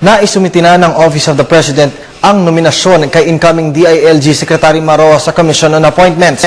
na isumiti na ng Office of the President ang nominasyon kay incoming DILG Secretary Maroa sa Commission on Appointments.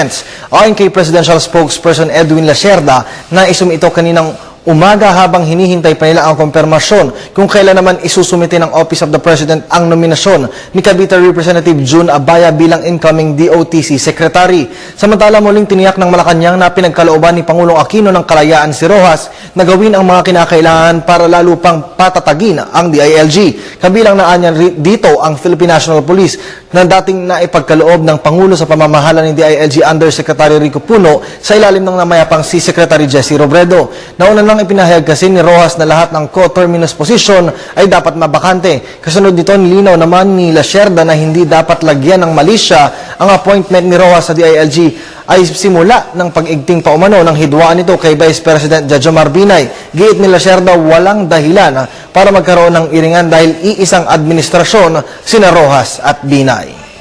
Ayon kay Presidential Spokesperson Edwin Lacerda, na isumi ito kaninang umaga habang hinihintay pa nila ang konfirmasyon kung kailan naman isusumite ng Office of the President ang nominasyon ni Cavite Representative June Abaya bilang incoming DOTC Secretary. Samantala muling tiniyak ng Malacanang na pinagkalooban ni Pangulong Aquino ng kalayaan si Rojas na gawin ang mga kinakailangan para lalo pang patatagin ang DILG. Kabilang na anya ri- dito ang Philippine National Police na dating naipagkaloob ng Pangulo sa pamamahala ni DILG Undersecretary Rico Puno sa ilalim ng namayapang si Secretary Jesse Robredo. Nauna nang ipinahayag kasi ni Rojas na lahat ng co-terminus position ay dapat mabakante. Kasunod nito, nilinaw naman ni Lacerda na hindi dapat lagyan ng malisya ang appointment ni Rojas sa DILG ay simula ng pag-igting paumano ng hidwaan nito kay Vice President Jajomar Binay. Giit ni Lacerda walang dahilan para magkaroon ng iringan dahil iisang administrasyon sina Rojas at Binay.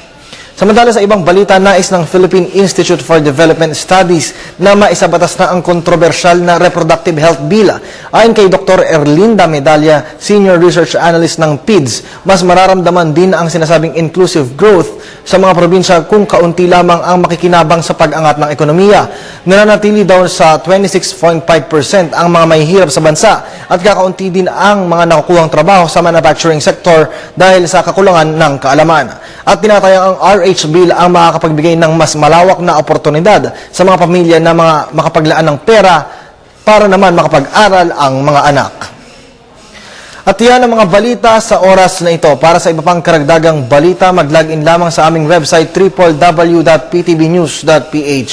Samantala sa ibang balita, nais ng Philippine Institute for Development Studies na maisabatas na ang kontrobersyal na Reproductive Health Bill. Ayon kay Dr. Erlinda Medalla, Senior Research Analyst ng PIDS, mas mararamdaman din ang sinasabing inclusive growth sa mga probinsya kung kaunti lamang ang makikinabang sa pag-angat ng ekonomiya. Nananatili daw sa 26.5% ang mga mahihirap sa bansa at kakaunti din ang mga nakukuhang trabaho sa manufacturing sector dahil sa kakulangan ng kaalaman. At tinatayang ang RH Bill ang makakapagbigay ng mas malawak na oportunidad sa mga pamilya na mga makapaglaan ng pera para naman makapag-aral ang mga anak. At yan ang mga balita sa oras na ito. Para sa iba pang karagdagang balita, mag-login lamang sa aming website www.ptbnews.ph.